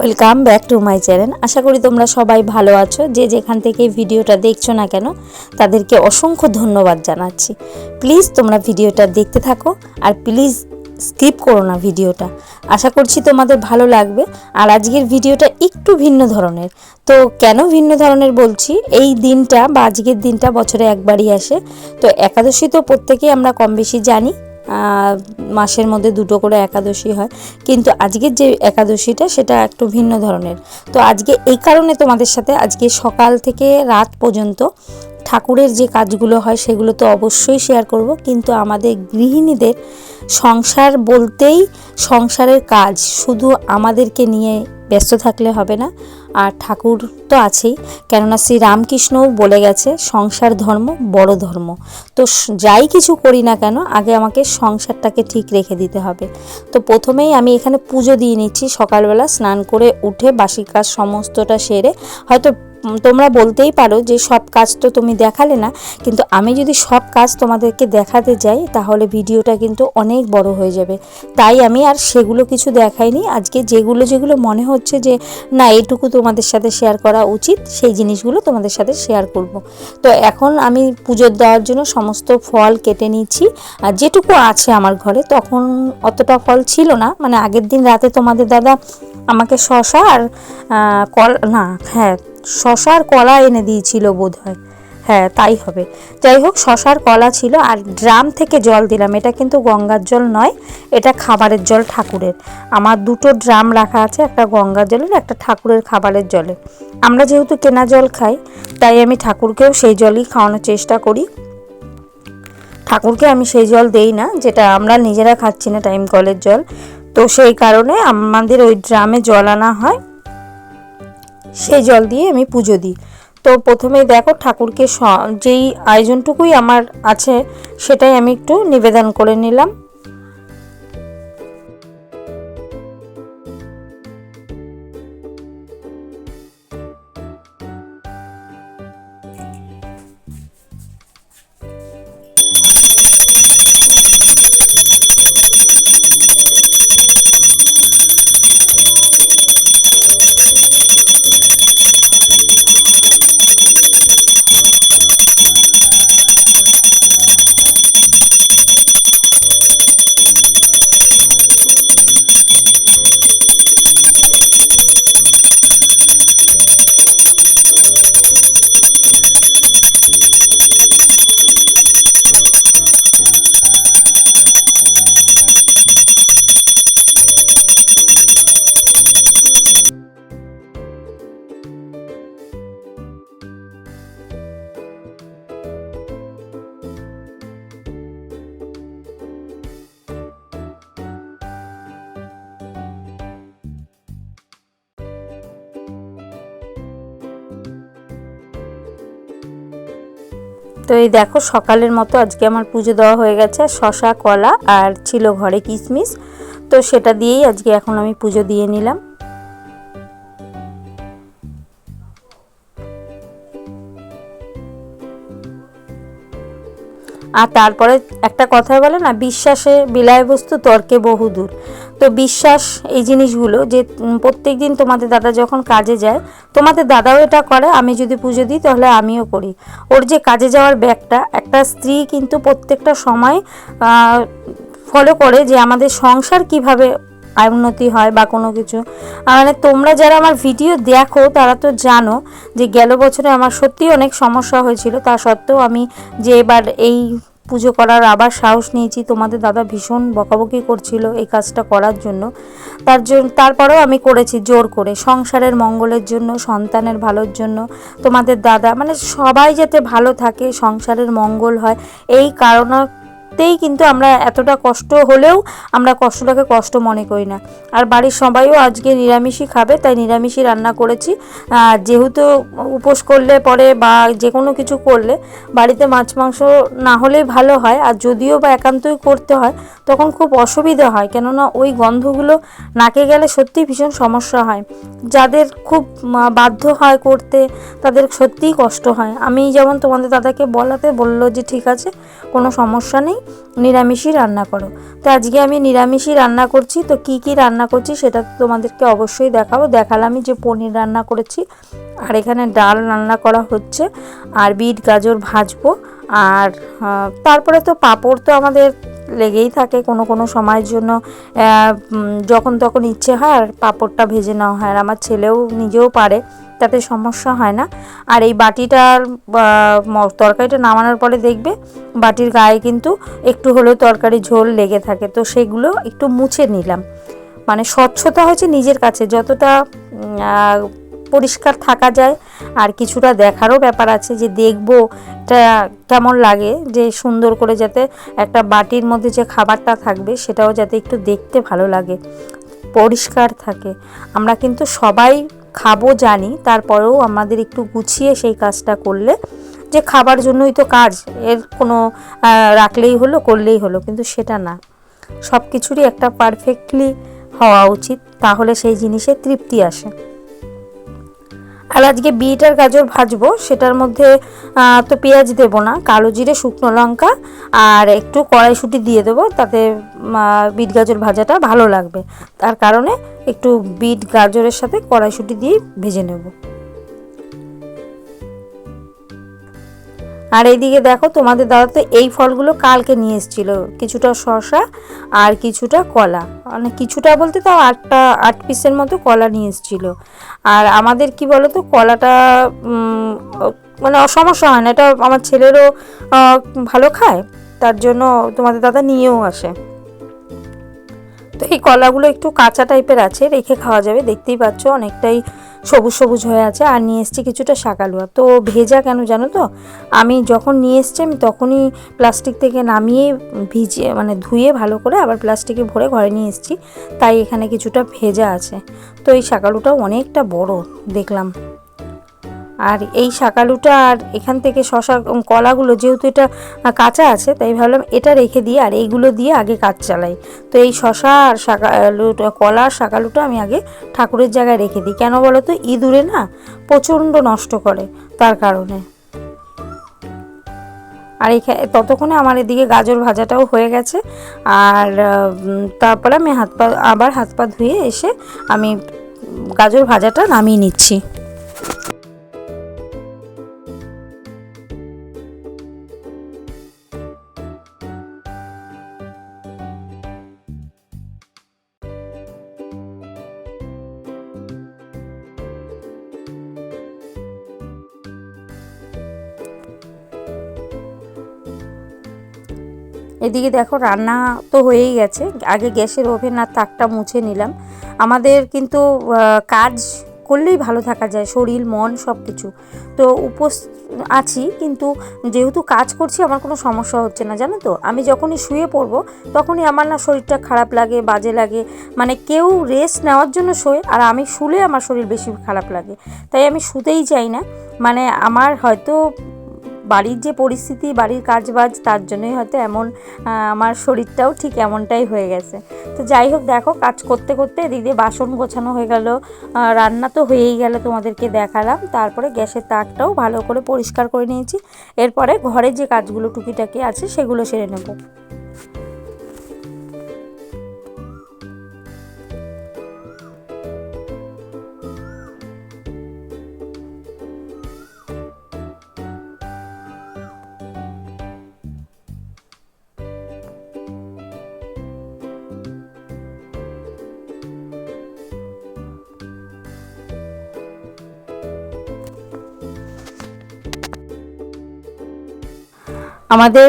Welcome back to my channel আশা করি তোমরা সবাই ভালো আছো। যে যেখান থেকে ভিডিওটা দেখছ না কেন, তাদেরকে অসংখ্য ধন্যবাদ জানাচ্ছি। প্লিজ তোমরা ভিডিওটা দেখতে থাকো আর প্লিজ স্কিপ করো না ভিডিওটা। আশা করছি তোমাদের ভালো লাগবে। আর আজকের ভিডিওটা একটু ভিন্ন ধরনের। তো কেন ভিন্ন ধরনের বলছি? এই দিনটা বা আজকের দিনটা বছরে একবারই আসে। তো একাদশী তো প্রত্যেকেই আমরা কম বেশি জানি। মাসের মধ্যে দুটো করে একাদশী হয়। কিন্তু আজকের যে একাদশীটা, সেটা একটু ভিন্ন ধরনের। তো আজকে এই কারণে তোমাদের সাথে আজকে সকাল থেকে রাত পর্যন্ত ঠাকুরের যে কাজগুলো হয়, সেগুলো তো অবশ্যই শেয়ার করব। কিন্তু আমাদের গৃহিণীদের সংসার বলতেই সংসারের কাজ। শুধু আমাদেরকে নিয়ে ব্যস্ত থাকলে হবে না আর ঠাকুর তো আছেই। কেননা শ্রী রামকৃষ্ণও বলে গেছে, সংসার ধর্ম বড় ধর্ম। তো যাই কিছু করি না কেন, আগে আমাকে সংসারটাকে ঠিক রেখে দিতে হবে। তো প্রথমেই আমি এখানে পুজো দিয়ে নিচ্ছি। সকালবেলা স্নান করে উঠে বাসি কাজ সমস্তটা সেরে হয়তো তোমরা বলতেই পারো যে সব কাজ তো তুমি দেখালে না, কিন্তু আমি যদি সব কাজ তোমাদেরকে দেখাতে যাই, তাহলে ভিডিওটা কিন্তু অনেক বড় হয়ে যাবে। তাই আমি আর সেগুলো কিছু দেখাইনি। আজকে যেগুলো যেগুলো মনে হচ্ছে যে, না, এটুকু তোমাদের সাথে শেয়ার করা উচিত, সেই জিনিসগুলো তোমাদের সাথে শেয়ার করব। তো এখন আমি পুজোর দেওয়ার জন্য সমস্ত ফল কেটে নিচ্ছি। আর যেটুকু আছে আমার ঘরে, তখন অতটা ফল ছিল না। মানে আগের দিন রাতে তোমাদের দাদা আমাকে শশা আর কল, না হ্যাঁ শশা আর কলা এনে দিয়েছিল বোধ হয় হ্যাঁ তাই হবে। যাই হোক, শশার কলা ছিল আর ড্রাম থেকে জল দিলাম। এটা কিন্তু গঙ্গার জল নয়, এটা খাবারের জল ঠাকুরের। আমার দুটো ড্রাম রাখা আছে, একটা গঙ্গার জলের, একটা ঠাকুরের খাবারের জলে। আমরা যেহেতু কেনা জল খাই, তাই আমি ঠাকুরকেও সেই জলই খাওয়ানোর চেষ্টা করি। ঠাকুরকে আমি সেই জল দেই না, যেটা আমরা নিজেরা খাচ্ছি না, টাইম কলের জল। তো সেই কারণে আমাদের ওই ড্রামে জল আনা হয়। সেই জল দিয়ে আমি পুজো দিই। তো প্রথমে দেখো ঠাকুরকে যেই আয়োজনটুকুই আমার আছে, সেটাই আমি একটু নিবেদন করে নিলাম। তো এই দেখো সকালের মতো আজকে আমার পুজো দেওয়া হয়ে গেছে, শশা, কলা আর ছিল ঘরে কিশমিশ। তো সেটা দিয়েই আজকে এখন আমি পুজো দিয়ে নিলাম। আর তারপরে একটা কথা বলে না, বিশ্বাসে বিলায় বস্তু তর্কে বহুদূর। তো বিশ্বাস এই জিনিসগুলো যে প্রত্যেক দিন তোমাদের দাদা যখন কাজে যায়, তোমাদের দাদাও এটা করে, আমি যদি পুজো দিই তাহলে আমিও করি। ওর যে কাজে যাওয়ার ব্যাগটা, একটা স্ত্রী কিন্তু প্রত্যেকটা সময় ফলো করে যে আমাদের সংসার কীভাবে উন্নতি হয় বা কোনো কিছু। মানে তোমরা যারা আমার ভিডিও দেখো, তারা তো জানো যে গেল বছরে আমার সত্যি অনেক সমস্যা হয়েছিল। তা সত্ত্বেও আমি যে এবার এই পুজো করার আবার সাহস নিয়েছি। তোমাদের দাদা ভীষণ বকাবকি করছিল এই কাজটা করার জন্য। তার জন্য, তারপরেও আমি করেছি জোর করে। সংসারের মঙ্গলের জন্য, সন্তানের ভালোর জন্য, তোমাদের দাদা মানে সবাই যাতে ভালো থাকে, সংসারের মঙ্গল হয়, এই কারণতেই কিন্তু আমরা এতটা কষ্ট হলেও আমরা কষ্টটাকে কষ্ট মনে করি না। আর বাড়ির সবাইও আজকে নিরামিষই খাবে, তাই নিরামিষই রান্না করেছি। যেহেতু উপোস করলে পরে বা যে কোনো কিছু করলে বাড়িতে মাছ, মাংস না হলেই ভালো হয়। আর যদিও বা একান্তই করতে হয়, তখন খুব অসুবিধা হয়। কেননা ওই গন্ধগুলো নাকে গেলে সত্যিই ভীষণ সমস্যা হয়। যাদের খুব বাধ্য হয় করতে, তাদের সত্যিই কষ্ট হয়। আমি যেমন তোমাদের দাদাকে বলাতে বলল যে, ঠিক আছে, কোনো সমস্যা নেই। নিরামিষই রান্না করো। তো আজকে আমি নিরামিষই রান্না করছি, তো কি কি রান্না করছি সেটা তো তোমাদেরকে অবশ্যই দেখাবো। দেখালামই যে পনির রান্না করেছি, আর এখানে ডাল রান্না করা হচ্ছে, আর বিট গাজর ভাজবো, আর তারপরে তো পাঁপড় তো আমাদের লেগেই থাকে কোনো কোনো সময়ের জন্য। যখন তখন ইচ্ছে হয় আর পাঁপড়টা ভেজে নেওয়া হয়, আর আমার ছেলেও নিজেও পারে। তাতে সমস্যা হয় না। আর এই বাটিটার তরকারিটা নামানোর পরে দেখবে বাটির গায়ে কিন্তু একটু হলেও তরকারি ঝোল লেগে থাকে। তো সেগুলো একটু মুছে নিলাম। মানে স্বচ্ছতা হয়েছে নিজের কাছে। যতটা পরিষ্কার থাকা যায় আর কিছুটা দেখারও ব্যাপার আছে যে দেখব এটা কেমন লাগে, যে সুন্দর করে যাতে একটা বাটির মধ্যে যে খাবারটা থাকবে সেটাও যাতে একটু দেখতে ভালো লাগে, পরিষ্কার থাকে। আমরা কিন্তু সবাই খাব জানি, তারপরেও আমাদের একটু গুছিয়ে সেই কাজটা করলে, যে খাবার জন্যই তো কাজ, এর কোনো রাখলেই হলো, করলেই হলো, কিন্তু সেটা না। সব কিছুরই একটা পারফেক্টলি হওয়া উচিত, তাহলে সেই জিনিসে তৃপ্তি আসে। আর আজকে বিট আর গাজর ভাজবো, সেটার মধ্যে তো পেঁয়াজ দেব না, কালো জিরে, শুকনো লঙ্কা, আর একটু কড়াইশুটি দিয়ে দেবো, তাতে বিট গাজর ভাজাটা ভালো লাগবে। তার কারণে একটু বিট গাজরের সাথে কড়াইশুটি দিয়ে ভেজে নেব। আর এইদিকে দেখো, তোমাদের দাদা তো এই ফলগুলো কালকে নিয়ে এসেছিল। কিছুটা শশা আর কিছুটা কলা। মানে কিছুটা বলতে তাও আটটা, আট পিসের মতো কলা নিয়ে এসেছিল। আর আমাদের কি বলো তো কলাটা মানে সমস্যা হয় না। এটা আমার ছেলেরও ভালো খায়। তার জন্য তোমাদের দাদা নিয়েও আসে। তো এই কলাগুলো একটু কাঁচা টাইপের আছে, রেখে খাওয়া যাবে। দেখতেই পাচ্ছ অনেকটাই সবুজ সবুজ হয়ে আছে। আর নিয়ে এসছি কিছুটা শাকালুয়া। তো ভেজা কেন জানো তো? আমি যখন নিয়ে এসছি, আমি তখনই প্লাস্টিক থেকে নামিয়ে ভিজিয়ে মানে ধুয়ে ভালো করে আবার প্লাস্টিকে ভরে ঘরে নিয়ে এসছি। তাই এখানে কিছুটা ভেজা আছে। তো এই শাকালুটাও অনেকটা বড়, দেখলাম। আর এই শাকালুটা আর এখান থেকে শশা কলাগুলো যেহেতু এটা কাঁচা আছে, তাই ভাবলাম এটা রেখে দিয়ে আর এইগুলো দিয়ে আগে কাজ চালাই। তো এই শশা আর শাকালুটা, কলা আর শাকালুটা আমি আগে ঠাকুরের জায়গায় রেখে দিই। কেন বলো তো? ইঁদুরে না প্রচণ্ড নষ্ট করে তার কারণে। আর এখানে ততক্ষণে আমার এদিকে গাজর ভাজাটাও হয়ে গেছে। আর তারপরে আমি হাত পা, আবার হাত পা ধুয়ে এসে আমি গাজর ভাজাটা নামিয়ে নিচ্ছি। এদিকে দেখো রান্না তো হয়েই গেছে। আগে গ্যাসের ওভেন আর তাকটা মুছে নিলাম। আমাদের কিন্তু কাজ করলেই ভালো থাকা যায়, শরীর, মন সব কিছু তো উপোস আছি, কিন্তু যেহেতু কাজ করছি, আমার কোনো সমস্যা হচ্ছে না, জানো তো? আমি যখনই শুয়ে পড়ব, তখনই আমার না শরীরটা খারাপ লাগে, বাজে লাগে। মানে কেউ রেস্ট নেওয়ার জন্য শোয়, আর আমি শুলে আমার শরীর বেশি খারাপ লাগে। তাই আমি শুতেই চাই না। মানে আমার হয়তো বাড়ির যে পরিস্থিতি, বাড়ির কাজবাজ, তার জন্যই হয়তো এমন আমার শরীরটাও ঠিক এমনটাই হয়ে গেছে। তো যাই হোক, দেখো কাজ করতে করতে এদিক দিয়ে বাসন গোছানো হয়ে গেল। রান্না তো হয়েই গেল তোমাদেরকে দেখালাম। তারপরে গ্যাসের তাকটাও ভালো করে পরিষ্কার করে নিয়েছি। এরপরে ঘরে যে কাজগুলো টুকিটাকি আছে, সেগুলো সেরে নেব। আমাদের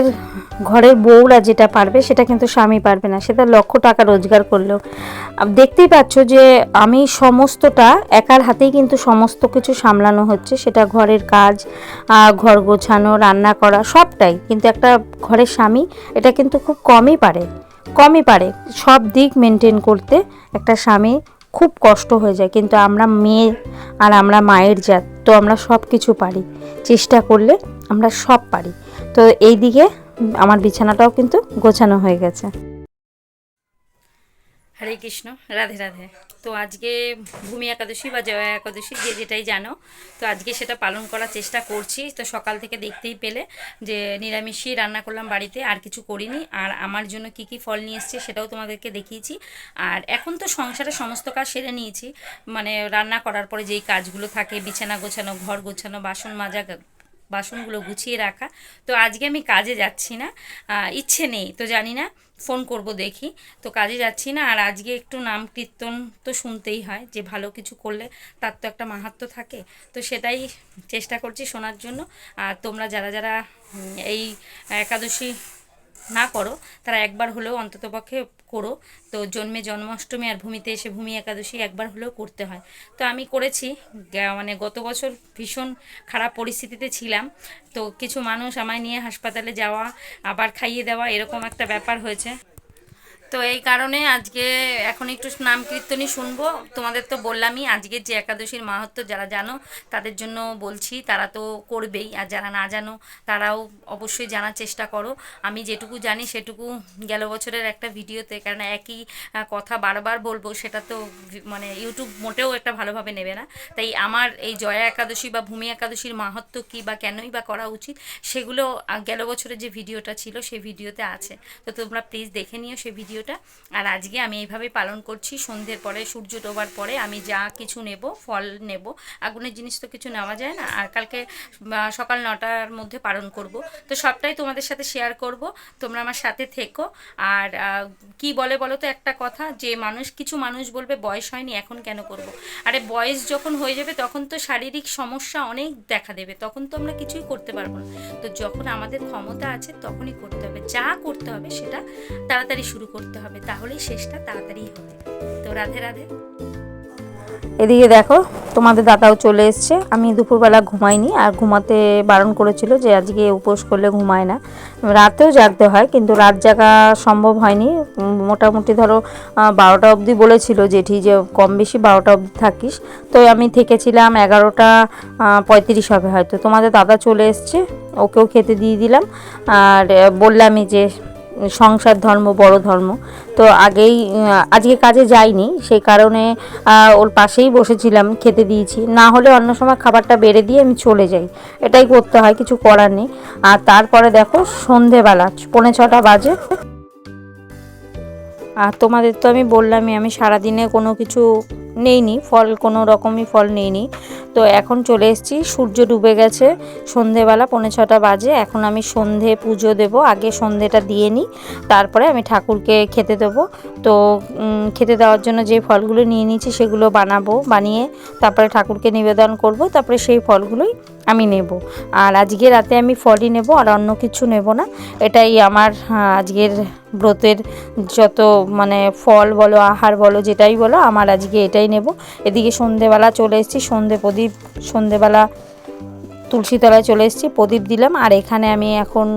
ঘরের বউরা যেটা পারবে, সেটা কিন্তু স্বামী পারবে না। সেটা লক্ষ টাকা রোজগার করলেও দেখতেই পাচ্ছ যে আমি সমস্তটা একার হাতেই কিন্তু সমস্ত কিছু সামলানো হচ্ছে। সেটা ঘরের কাজ ঘর গোছানো, রান্না করা, সবটাই। কিন্তু একটা ঘরের স্বামী, এটা কিন্তু খুব কমই পারে। কমই পারে। সব দিক মেনটেন করতে একটা স্বামী খুব কষ্ট হয়ে যায়। কিন্তু আমরা মেয়ে আর আমরা মায়ের জাত, তো আমরা সব কিছু পারি। চেষ্টা করলে আমরা সব পারি। তো এই দিকে আমার বিছানাটাও কিন্তু গোছানো হয়ে গেছে। হরে কৃষ্ণ, রাধে রাধে। তো আজকে ভূমি একাদশী বা জয়া একাদশী, যে যেটাই জানো, তো আজকে সেটা পালন করার চেষ্টা করছি। তো সকাল থেকে দেখতেই পেলে যে নিরামিষই রান্না করলাম বাড়িতে, আর কিছু করিনি। আর আমার জন্য কি কি ফল নিয়ে এসছে সেটাও তোমাদেরকে দেখিয়েছি। আর এখন তো সংসারে সমস্ত কাজ সেরে নিয়েছি। মানে রান্না করার পরে যেই কাজগুলো থাকে, বিছানা গোছানো, ঘর গোছানো, বাসন মাজা বাসনগুলো গুছিয়ে রাখা। তো আজকে আমি কাজে যাচ্ছি না। ইচ্ছে নেই, তো জানি না, ফোন করব দেখি। তো কাজে যাচ্ছি না, আর আজকে একটু নাম কীর্তন তো শুনতেই হয়, যে ভালো কিছু করলে তার তো একটা মাহাত্ম থাকে। তো সেটাই চেষ্টা করছি শোনার জন্য। আর তোমরা যারা যারা এই একাদশী না করো, তারা একবার হলেও অন্ততপক্ষে করো। তো জন্মে জন্মাষ্টমী আর ভূমিতে এসে ভূমি একাদশী একবার হলেও করতে হয়। তো আমি করেছি মানে গত বছর ভীষণ খারাপ পরিস্থিতিতে ছিলাম। তো কিছু মানুষ আমায় নিয়ে হাসপাতালে যাওয়া, আবার খাইয়ে দেওয়া, এরকম একটা ব্যাপার হয়েছে। তো এই কারণে আজকে এখন একটু নাম কীর্তনই শুনব। তোমাদের তো বললামই, আজকে যে একাদশীর মাহাত্ম যারা জানো, তাদের জন্য বলছি, তারা তো করবেই, আর যারা না জানো, তারাও অবশ্যই জানার চেষ্টা করো। আমি যেটুকু জানি, সেটুকু গেল বছরের একটা ভিডিওতে, কারণ একই কথা বারবার বলব, সেটা তো মানে ইউটিউব মোটেও একটা ভালোভাবে নেবে না। তাই আমার এই জয়া একাদশী বা ভূমি একাদশীর মাহাত্ম কী বা কেনই বা করা উচিত, সেগুলো গেল বছরের যে ভিডিওটা ছিল সেই ভিডিওতে আছে। তো তোমরা প্লিজ দেখে নিও সেই ভিডিওটা। আর আজকে আমি এইভাবে পালন করছি। সন্ধ্যের পরে, সূর্য ডোবার পরে আমি যা কিছু নেব, ফল নেব। আগুনের জিনিস তো কিছু নেওয়া যায় না। আর কালকে সকাল নটার মধ্যে পালন করব। তো সবটাই তোমাদের সাথে শেয়ার করব। তোমরা আমার সাথে থেকো। আর কি বলে বলো তো একটা কথা? যে মানুষ, কিছু মানুষ বলবে, বয়স হয়নি, এখন কেন করব? আরে, বয়স যখন হয়ে যাবে, তখন তো শারীরিক সমস্যা অনেক দেখা দেবে। তখন তো আমরা কিছুই করতে পারব না। তো যখন আমাদের ক্ষমতা আছে, তখনই করতে হবে। যা করতে হবে, সেটা তাড়াতাড়ি শুরু করতে হবে, তাহলেই শেষটা তাড়াতাড়ি হবে। তো রাধে রাধে। এদিকে দেখো, তোমাদের দাদাও চলে এসছে। আমি দুপুরবেলা ঘুমাইনি আর ঘুমাতে বারণ করেছিল যে আজকে উপোস করলে ঘুমায় না। রাতেও জাগতে হয়, কিন্তু রাত জাগা সম্ভব হয়নি। মোটামুটি ধরো বারোটা অবধি বলেছিল জেঠি যে কম বেশি বারোটা অবধি থাকিস। তো আমি থেকেছিলাম এগারোটা পঁয়ত্রিশ হবে হয়তো। তোমাদের দাদা চলে এসছে, ওকেও খেতে দিয়ে দিলাম। আর বললামই যে সংসার ধর্ম, বড় ধর্ম। তো আগেই আজকে কাজে যাইনি, সেই কারণে ওর পাশেই বসেছিলাম, খেতে দিয়েছি। না হলে অন্য সময় খাবারটা বেড়ে দিয়ে আমি চলে যাই। এটাই করতে হয়, কিছু করার নেই। আর তারপরে দেখো, সন্ধেবেলা, পৌনে ছটা বাজে। আর তোমাদের তো আমি বললামই, আমি সারাদিনে কোনো কিছু নেইনি, ফল কোনো রকমই ফল নেইনি। তো এখন চলে এসেছি, সূর্য ডুবে গেছে, সন্ধেবেলা পৌনে ছটা বাজে, এখন আমি সন্ধে পুজো দেব, আগে সন্ধেটা দিয়ে নিই, তারপরে আমি ঠাকুরকে খেতে দেবো। তো খেতে দেওয়ার জন্য যে ফলগুলো নিয়ে নিয়েছি সেগুলো বানাবো, বানিয়ে তারপরে ঠাকুরকে নিবেদন করব, তারপরে সেই ফলগুলোই আমি নেব। আর আজকে রাতে আমি ফলই নেব আর অন্য কিছু নেব না। এটাই আমার আজকের ব্রতের যত মানে ফল বলো, আহার বলো, যেটাই বলো, আমার আজকে এটাই নেব। এদিকে সন্ধেবেলা চলে এসেছি, সন্ধে প্রদীপ, সন্ধেবেলা তুলসীতলায় চলে এসেছি, প্রদীপ দিলাম। আর এখানে আমি এখন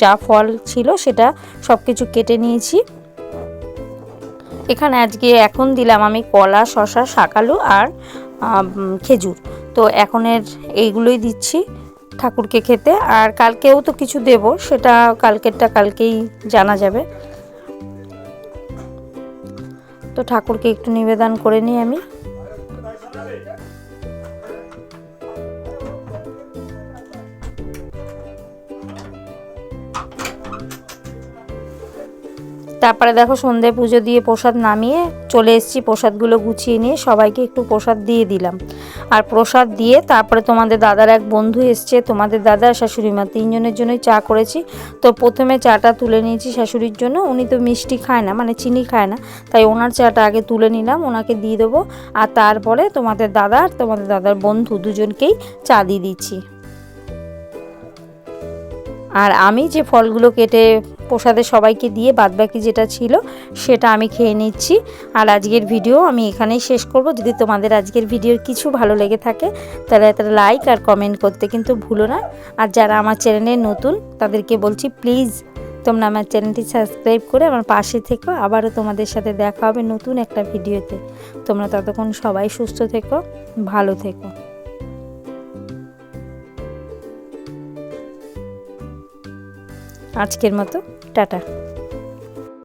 যা ফল ছিল সেটা সব কিছু কেটে নিয়েছি। এখানে আজকে এখন দিলাম আমি কলা শশা শাকালু আর খেজুর। তো এখনের এইগুলোই দিচ্ছি ঠাকুরকে খেতে। আর কালকেও তো কিছু দেব, সেটা কালকেরটা কালকেই জানা যাবে। তো ঠাকুরকে একটু নিবেদন করে নিই আমি। তারপরে দেখো সন্ধে পুজো দিয়ে প্রসাদ নামিয়ে চলে এসেছি, প্রসাদগুলো গুছিয়ে নিয়ে সবাইকে একটু প্রসাদ দিয়ে দিলাম। আর প্রসাদ দিয়ে তারপরে তোমাদের দাদার এক বন্ধু এসছে, তোমাদের দাদা আর শাশুড়ি মা, তিনজনের জন্যই চা করেছি। তো প্রথমে চাটা তুলে নিয়েছি শাশুড়ির জন্য, উনি তো মিষ্টি খায় না মানে চিনি খায় না, তাই ওনার চাটা আগে তুলে নিলাম, ওনাকে দিয়ে দেবো। আর তারপরে তোমাদের দাদা আর তোমাদের দাদার বন্ধু দুজনকেই চা দিয়ে দিচ্ছি। আর আমি যে ফলগুলো কেটে প্রসাদে সবাইকে দিয়ে বাদবাকি যেটা ছিল, সেটা আমি খেয়ে নিচ্ছি। আর আজকের ভিডিও আমি এখানেই শেষ করব। যদি তোমাদের আজকের ভিডিওর কিছু ভালো লেগে থাকে, তাহলে একটা লাইক আর কমেন্ট করতে কিন্তু ভুলো না। আর যারা আমার চ্যানেলে নতুন, তাদেরকে বলছি, প্লিজ তোমরা আমার চ্যানেলটি সাবস্ক্রাইব করে আমার পাশে থেকো। আবারও তোমাদের সাথে দেখা হবে নতুন একটা ভিডিওতে। তোমরা ততক্ষণ সবাই সুস্থ থেকো, ভালো থেকো। আজকের মতো টাটা।